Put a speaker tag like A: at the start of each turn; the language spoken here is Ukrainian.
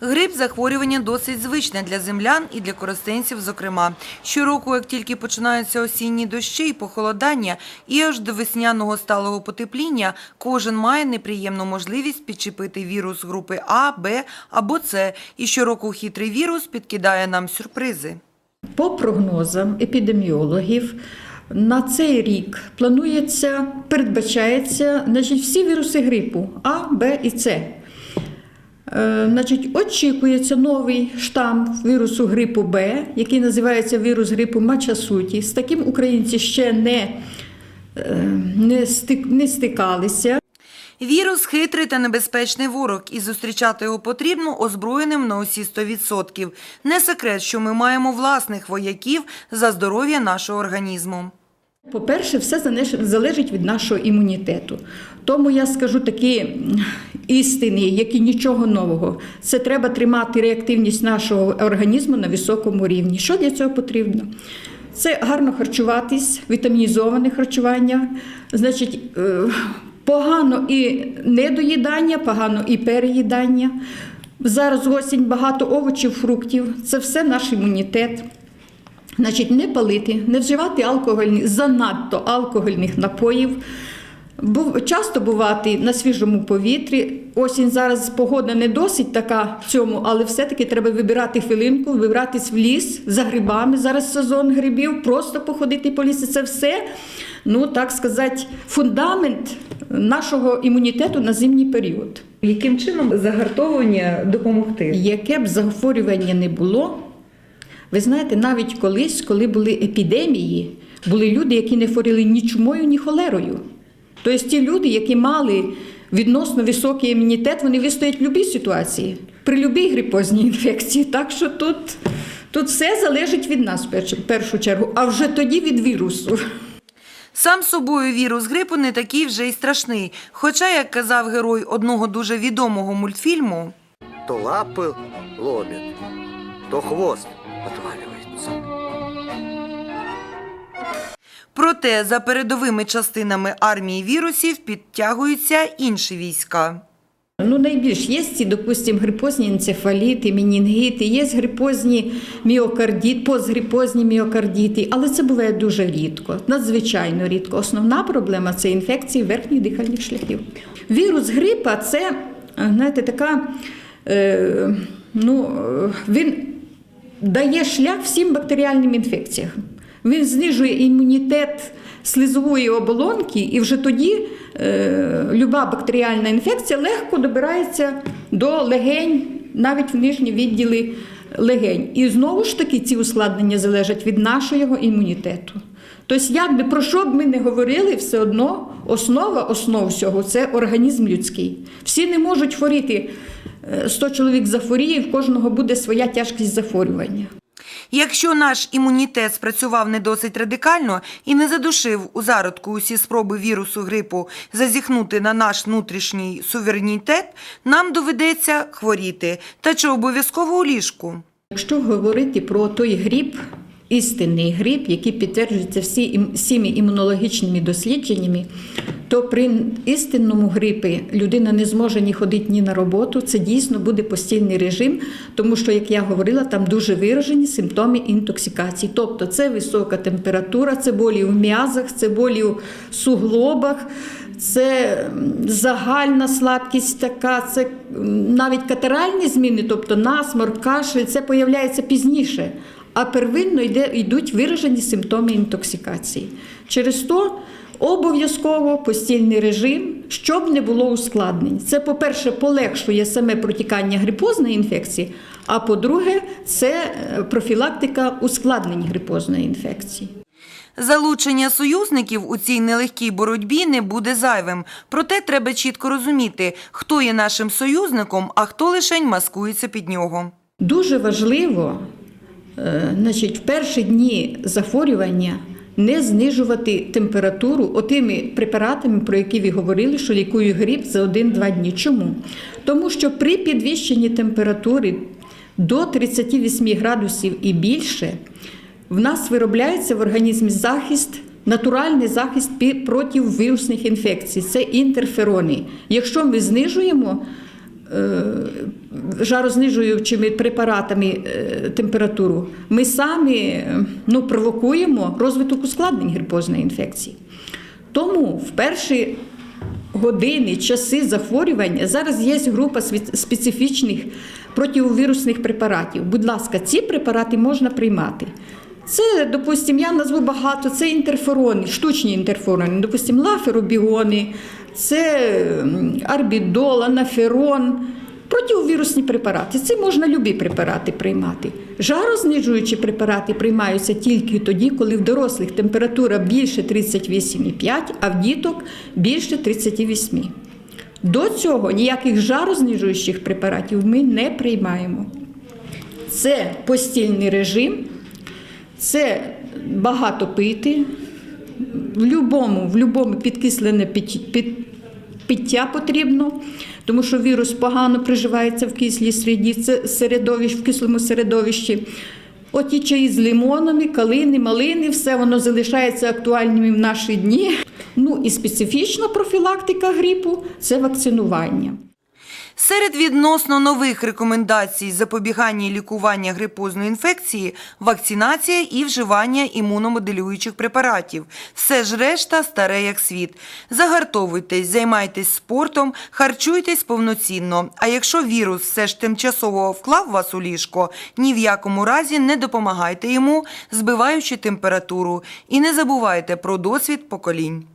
A: Грип – захворювання досить звичне для землян і для користенців зокрема. Щороку, як тільки починаються осінні дощі і похолодання, і аж до весняного сталого потепління, кожен має неприємну можливість підчепити вірус групи А, Б або С. І щороку хитрий вірус підкидає нам сюрпризи.
B: По прогнозам епідеміологів, на цей рік планується, передбачається значить, всі віруси грипу А, Б і С. Е, Значить, очікується новий штам вірусу грипу Б, який називається вірус грипу Мачасуті. З таким українці ще не, е, не, стик, не стикалися.
A: Вірус – хитрий та небезпечний ворог, і зустрічати його потрібно озброєним на усі 100%. Не секрет, що ми маємо власних вояків за здоров'я нашого організму.
B: По-перше, все залежить від нашого імунітету. Тому я скажу такі істини, які нічого нового. Це треба тримати реактивність нашого організму на високому рівні. Що для цього потрібно? Це гарно харчуватись, вітамінізоване харчування, значить, е, погано і недоїдання, погано і переїдання. Зараз осінь багато овочів, фруктів. Це все наш імунітет. Значить, не палити, не вживати алкогольні, занадто алкогольних напоїв. Був, часто бувати на свіжому повітрі. Осінь зараз погода не досить така в цьому, але все-таки треба вибирати хвилинку, вибиратись в ліс за грибами. Зараз сезон грибів, просто походити по лісі. Це все, ну так сказати, фундамент нашого імунітету на зимній період.
C: Яким чином загартовування допомогти?
B: Яке б захворювання не було, ви знаєте, навіть колись, коли були епідемії, були люди, які не хворіли ні чумою, ні холерою. Тобто ті люди, які мали відносно високий імунітет, вони вистоять в будь-якій ситуації, при будь-якій грипозній інфекції. Так що тут, тут все залежить від нас в першу- чергу, а вже тоді від вірусу.
A: Сам собою вірус грипу не такий вже й страшний. Хоча, як казав герой одного дуже відомого мультфільму,
D: То лапы ломит, то хвост отваливается.
A: проте за передовими частинами армії вірусів підтягуються інші війська.
B: Ну, найбільш є ці, допустимо, грипозні енцефаліти, менінгіти, є грипозні міокардіт, постгрипозні міокардіти, але це буває дуже рідко, надзвичайно рідко. Основна проблема це інфекції верхніх дихальних шляхів. Вірус грипа це, знаєте, така, е, ну, е, він дає шлях всім бактеріальним інфекціям. Він знижує імунітет слизової оболонки, і вже тоді е, люба бактеріальна інфекція легко добирається до легень, навіть в нижні відділи легень. І знову ж таки ці ускладнення залежать від нашого імунітету. Тобто, як би про що б ми не говорили, все одно основа основ всього це організм людський. Всі не можуть хворіти. Е, 100 чоловік захворіє, в кожного буде своя тяжкість захворювання.
A: Якщо наш імунітет спрацював не досить радикально і не задушив у зародку усі спроби вірусу грипу зазіхнути на наш внутрішній суверенітет, нам доведеться хворіти, та чи обов'язково у ліжку.
B: Якщо говорити про той гріб, істинний гріб, який підтверджується всі, всіми імунологічними дослідженнями, то при істинному грипі людина не зможе ні ходити ні на роботу. Це дійсно буде постійний режим, тому що, як я говорила, там дуже виражені симптоми інтоксикації. Тобто це висока температура, це болі в м'язах, це болі в суглобах. Це загальна слабкість така, це навіть катеральні зміни, тобто насморк, кашель, це появляється пізніше. А первинно йде, йдуть виражені симптоми інтоксикації. Через то обов'язково постільний режим, щоб не було ускладнень. Це, по-перше, полегшує саме протікання грипозної інфекції, а по-друге, це е, профілактика ускладнень грипозної інфекції.
A: Залучення союзників у цій нелегкій боротьбі не буде зайвим. Проте треба чітко розуміти, хто є нашим союзником, а хто лишень маскується під нього.
B: Дуже важливо, значить, в перші дні захворювання не знижувати температуру отими препаратами, про які ви говорили, що лікують грип за 1-2 дні. Чому? Тому що при підвищенні температури до 38 градусів і більше в нас виробляється в організмі захист. Натуральний захист проти вірусних інфекцій це інтерферони. Якщо ми знижуємо е, жарознижуючими препаратами е, температуру, ми самі е, ну, провокуємо розвиток ускладнень грипозної інфекції. Тому в перші години, часи захворювання зараз є група специфічних противовірусних препаратів. Будь ласка, ці препарати можна приймати. Це, допустимо, я назву багато, це інтерферони, штучні інтерферони, допустимо, лаферобіони, це арбідол, анаферон, противовірусні препарати. Це можна любі препарати приймати. Жарознижуючі препарати приймаються тільки тоді, коли в дорослих температура більше 38,5, а в діток більше 38. До цього ніяких жарознижуючих препаратів ми не приймаємо. Це постільний режим, це багато пити, в любому, в любому підкислене під, пиття потрібно, тому що вірус погано приживається в кислій середі, середовищ, в кислому середовищі. Оті чаї з лимонами, калини, малини, все воно залишається актуальним в наші дні. Ну і специфічна профілактика грипу це вакцинування.
A: Серед відносно нових рекомендацій запобігання і лікування грипозної інфекції вакцинація і вживання імуномоделюючих препаратів. Все ж решта старе як світ. Загартовуйтесь, займайтесь спортом, харчуйтесь повноцінно. А якщо вірус все ж тимчасово вклав вас у ліжко, ні в якому разі не допомагайте йому, збиваючи температуру. І не забувайте про досвід поколінь.